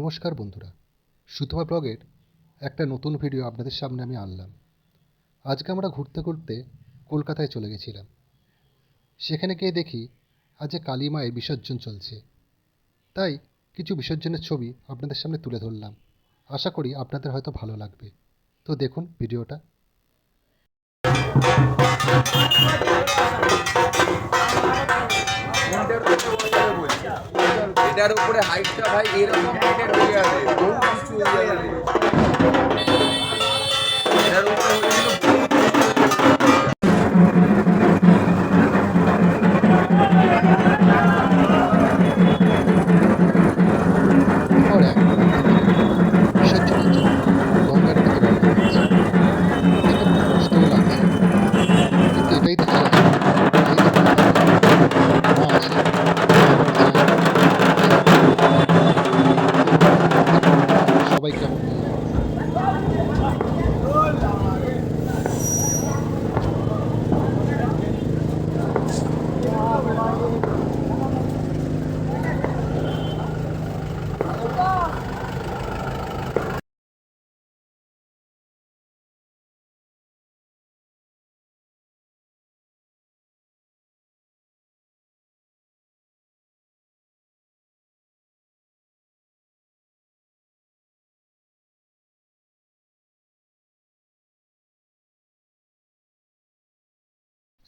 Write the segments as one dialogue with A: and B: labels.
A: নমস্কার বন্ধুরা, সুতপা ব্লগের একটা নতুন ভিডিও আপনাদের সামনে আমি আনলাম। আজকে আমরা ঘুরতে ঘুরতে কলকাতায় চলে গেছিলাম। সেখানে গিয়ে দেখি আজ কালী মায়ের বিসর্জন চলছে। তাই কিছু বিসর্জনের ছবি আপনাদের সামনে তুলে ধরলাম। আশা করি আপনাদের হয়তো ভালো লাগবে। তো দেখুন ভিডিওটা
B: এটার উপরে হাইটটা ভাই এরকম পেটের হয়ে যাবে এটার উপরে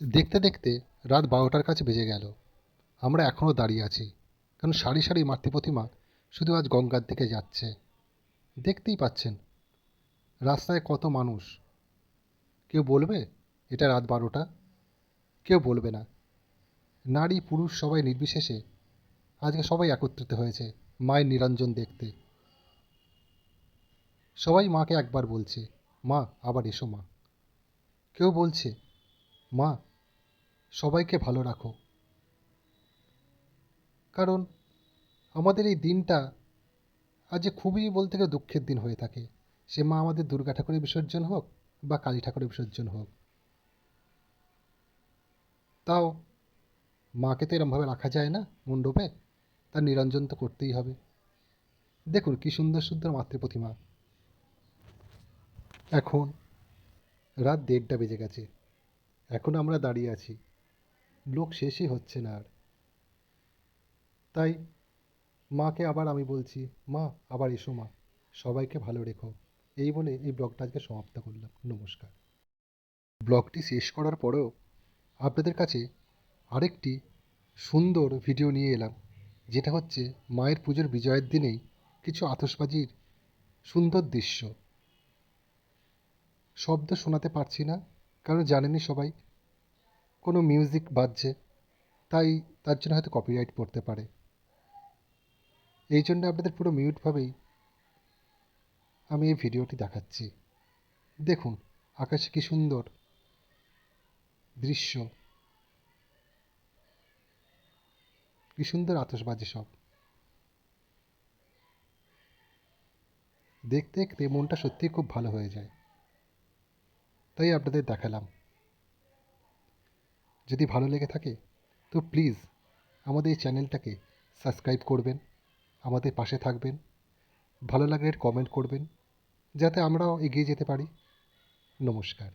A: দেখতে দেখতে রাত বারোটার কাছে বেজে গেল। আমরা এখনও দাঁড়িয়ে আছি, কারণ সারি সারি মাতৃ প্রতিমা শুধু আজ গঙ্গার দিকে যাচ্ছে। দেখতেই পাচ্ছেন, রাস্তায় কত মানুষ। কেউ বলবে, এটা রাত বারোটা কেউ বলবে না। নারী, পুরুষ সবাই নির্বিশেষে আজকে সবাই একত্রিত হয়েছে, মায়ের নিরঞ্জন দেখতে। সবাই মাকে একবার বলছে, মা, আবার এসো মা। কেউ বলছে, মা সবাইকে ভালো রাখো। কারণ আমাদের এই দিনটা আজ খুবই বলতে গেলে দুঃখের দিন হয়ে থাকে। সে মা আমাদের দুর্গা ঠাকুরের বিসর্জন হোক বা কালী ঠাকুরের বিসর্জন হোক। তাও মাকে তো এরমভাবে রাখা যায় না মণ্ডপে, তার নিরঞ্জন তো করতেই হবে। দেখুন কি সুন্দর সুন্দর মাতৃ প্রতিমা। এখন রাত দেড়টা বেজে গেছে। এখন আমরা দাঁড়িয়ে আছি। লোক শেষই হচ্ছে না আর। তাই মাকে আবার আমি বলছি, মা, আবার এসো মা, সবাইকে ভালো রেখো। এই বলে এই ব্লগটা আজকে সমাপ্ত করলাম। নমস্কার। ব্লগটি শেষ করার পরেও আপনাদের কাছে আরেকটি সুন্দর ভিডিও নিয়ে এলাম, যেটা হচ্ছে মায়ের পুজোর বিজয়ের দিনেই কিছু আতসবাজির সুন্দর দৃশ্য। শব্দ শোনাতে পারছি না, কারণ জানেনই সবাই কোনো মিউজিক বাজছে, তাই তার জন্য হয়তো কপিরাইট পড়তে পারে। এই জন্য আপনাদের পুরো মিউটভাবেই আমি এই ভিডিওটি দেখাচ্ছি। দেখুন, আকাশে কি সুন্দর দৃশ্য। কি সুন্দর আতশবাজি সব। দেখতে দেখতে মনটা সত্যিই খুব ভালো হয়ে যায়। তাই আপনাদের দেখালাম। যদি ভালো লেগে থাকে, তো প্লিজ আমাদের এই চ্যানেলটাকে সাবস্ক্রাইব করবেন, আমাদের পাশে থাকবেন, ভালো লাগলে কমেন্ট করবেন, যাতে আমরাও এগিয়ে যেতে পারি। নমস্কার।